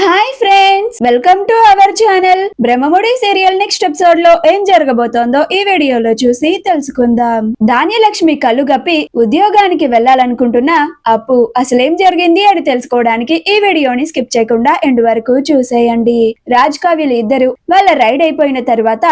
Hi friends welcome to our channel Brahmamudi serial next ఎపిసోడ్లో ఏం జరగబోతోందో ఈ వీడియోలో చూసి తెలుసుకుందాం. ధాన్యలక్ష్మి కళ్ళు గప్పి ఉద్యోగానికి వెళ్ళాలనుకుంటున్న అప్పు అసలేం జరిగింది అని తెలుసుకోవడానికి ఈ వీడియోని స్కిప్ చేయకుండా ఎండ్ వరకు చూసేయండి. రాజ్ కావ్యలు ఇద్దరు వాళ్ళ రైడ్ అయిపోయిన తర్వాత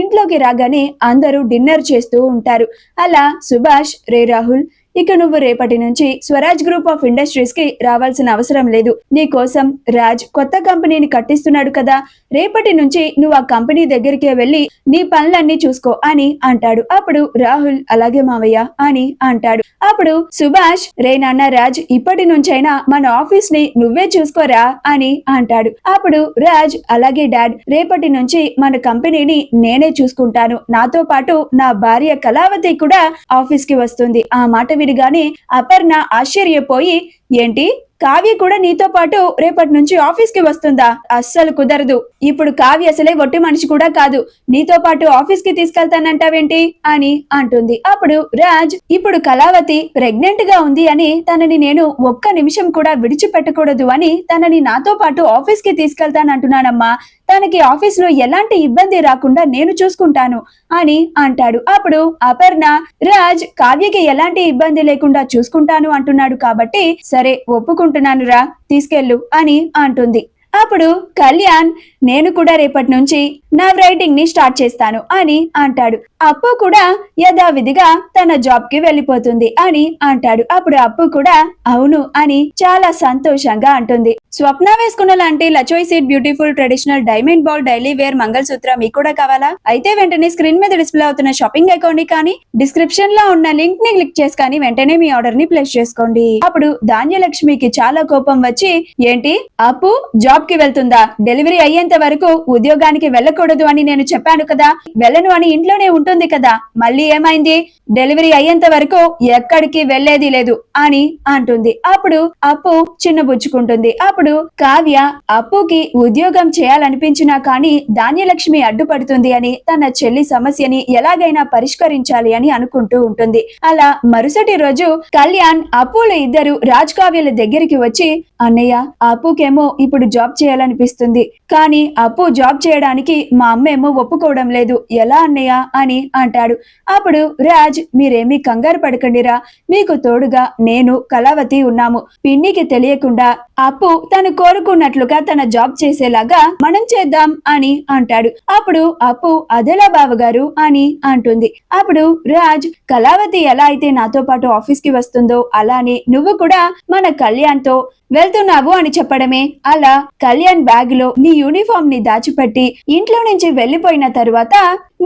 ఇంట్లోకి రాగానే అందరూ డిన్నర్ చేస్తూ ఉంటారు. అలా సుభాష్ రే రాహుల్ ఇక నువ్వు రేపటి నుంచి స్వరాజ్ గ్రూప్ ఆఫ్ ఇండస్ట్రీస్కి రావాల్సిన అవసరం లేదు. నీ కోసం రాజ్ కొత్త కంపెనీని కట్టిస్తున్నాడు కదా. రేపటి నుంచి నువ్వు ఆ కంపెనీ దగ్గరికే వెళ్ళి నీ పనులన్నీ చూసుకో అని అంటాడు. అప్పుడు రాహుల్ అలాగే మావయ్య అని అంటాడు. అప్పుడు సుభాష్ రే నాన్న రాజ్ ఇప్పటి నుంచైనా మన ఆఫీస్ని నువ్వే చూసుకోరా అని అంటాడు. అప్పుడు రాజ్ అలాగే డాడ్ రేపటి నుంచి మన కంపెనీని నేనే చూసుకుంటాను. నాతో పాటు నా భార్య కళావతి కూడా ఆఫీస్కి వస్తుంది. ఆ మాట వినగానే అపర్ణ ఆశ్చర్యపోయి ఏంటి? కావ్య కూడా నీతో పాటు రేపటి నుంచి ఆఫీస్కి వస్తుందా? అస్సలు కుదరదు. ఇప్పుడు కావ్య అసలే ఒట్టి మనిషి కూడా కాదు. నీతో పాటు ఆఫీస్కి తీసుకెళ్తానంటావేంటి? అని అంటుంది. అప్పుడు రాజ్ ఇప్పుడు కళావతి ప్రెగ్నెంట్గా ఉంది అని తనని నేను ఒక్క నిమిషం కూడా విడిచిపెట్టకూడదు అని తనని నాతో పాటు ఆఫీస్కి తీసుకెళ్తానంటున్నానమ్మా. తనకి ఆఫీస్లో ఎలాంటి ఇబ్బంది రాకుండా నేను చూసుకుంటాను అని అంటాడు. అప్పుడు అపర్ణ రాజ్ కావ్యకి ఎలాంటి ఇబ్బంది లేకుండా చూసుకుంటాను అంటున్నాడు కాబట్టి సరే ఒప్పుకుంటా తీసుకుంటున్నానురా తీసుకెళ్ళు అని అంటుంది. అప్పుడు కళ్యాణ్ నేను కూడా రేపటి నుంచి నా రైటింగ్ని స్టార్ట్ చేస్తాను అని అంటాడు. అప్పు కూడా యథావిధిగా తన జాబ్కి వెళ్ళిపోతుంది అని అంటాడు. అప్పుడు అప్పు కూడా అవును అని చాలా సంతోషంగా అంటుంది. స్వప్న వేసుకున్న లాంటి లచోయ్ set beautiful traditional diamond ball daily wear mangalsutra మీకు కూడా కావాలా? అయితే వెంటనే స్క్రీన్ మీద డిస్ప్లే అవుతున్న షాపింగ్ అకౌంట్ని కానీ డిస్క్రిప్షన్లో ఉన్న లింక్ని క్లిక్ చేసి కానీ వెంటనే మీ ఆర్డర్ని ప్లేస్ చేసుకోండి. అప్పుడు ధాన్యలక్ష్మికి చాలా కోపం వచ్చి ఏంటి? అప్పు జాబ్ కి వెళ్తుందా? డెలివరీ అయ్యేంత వరకు ఉద్యోగానికి వెళ్ళకూడదు అని నేను చెప్పాను కదా. వెళ్ళను అని ఇంట్లోనే ఉంటుంది కదా. మళ్ళీ ఏమైంది? డెలివరీ అయ్యేంత వరకు ఎక్కడికి వెళ్ళేది లేదు అని అంటుంది. అప్పుడు అప్పు చిన్నబుచ్చుకుంటుంది. అప్పుడు కావ్య అప్పుకి ఉద్యోగం చేయాలనిపించినా కానీ ధాన్యలక్ష్మి అడ్డుపడుతుంది అని తన చెల్లి సమస్యని ఎలాగైనా పరిష్కరించాలి అని అనుకుంటూ ఉంటుంది. అలా మరుసటి రోజు కళ్యాణ్ అప్పులు ఇద్దరు రాజ్ కావ్యల దగ్గరికి వచ్చి అన్నయ్య అప్పుకేమో ఇప్పుడు జాబ్ చేయాలనిపిస్తుంది. కానీ అప్పు జాబ్ చేయడానికి మా అమ్మేమో ఒప్పుకోవడం లేదు. ఎలా అన్నయ్య? అని అంటాడు. అప్పుడు రాజ్ మీరేమీ కంగారు పడకండిరా. మీకు తోడుగా నేను కళావతి ఉన్నాము. పిన్నికి తెలియకుండా అప్పు తను కోరుకున్నట్లుగా తన జాబ్ చేసేలాగా మనం చేద్దాం అని అంటాడు. అప్పుడు అప్పు అదేలా బావగారు అని అంటుంది. అప్పుడు రాజ్ కళావతి ఎలా అయితే నాతో పాటు ఆఫీస్కి వస్తుందో అలానే నువ్వు కూడా మన కళ్యాణ్తో వెళ్తున్నావు అని చెప్పడమే. అలా కళ్యాణ్ బ్యాగ్లో నీ యూనిఫామ్ని దాచిపెట్టి ఇంట్లో నుంచి వెళ్ళిపోయిన తరువాత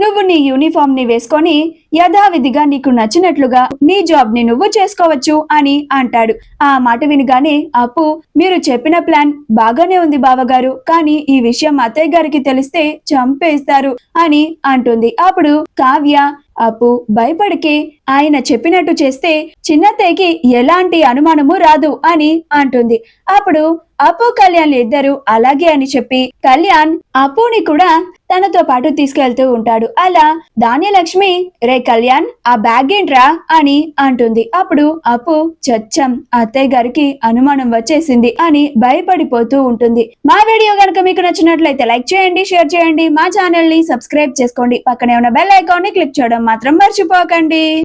నువ్వు నీ యూనిఫామ్ని వేసుకొని యథావిధిగా నీకు నచ్చినట్లుగా నీ జాబ్ని నువ్వు చేసుకోవచ్చు అని అంటాడు. ఆ మాట వినగానే అప్పు మీరు చెప్పిన ప్లాన్ బాగానే ఉంది బావగారు కానీ ఈ విషయం అత్తయ్య గారికి తెలిస్తే చంపేస్తారు అని అంటుంది. అప్పుడు కావ్య అప్పు భయపడికి ఆయన చెప్పినట్టు చేస్తే చిన్నత్తయ్యకి ఎలాంటి అనుమానము రాదు అని అంటుంది. అప్పుడు అప్పు కళ్యాణ్ ఇద్దరు అలాగే అని చెప్పి కళ్యాణ్ అప్పుని కూడా తనతో పాటు తీసుకెళ్తూ ఉంటాడు. అలా ధాన్యలక్ష్మి రే కళ్యాణ్ ఆ బ్యాగ్ ఏంట్రా? అని అంటుంది. అప్పుడు అప్పు చచ్చం అత్తయ్య గారికి అనుమానం వచ్చేసింది అని భయపడిపోతూ ఉంటుంది. మా వీడియో కనుక మీకు నచ్చినట్లయితే లైక్ చేయండి షేర్ చేయండి. మా ఛానల్ని సబ్స్క్రైబ్ చేసుకోండి. పక్కనే ఉన్న బెల్ ఐకాన్ని క్లిక్ చేయడం మాత్రం మర్చిపోకండి.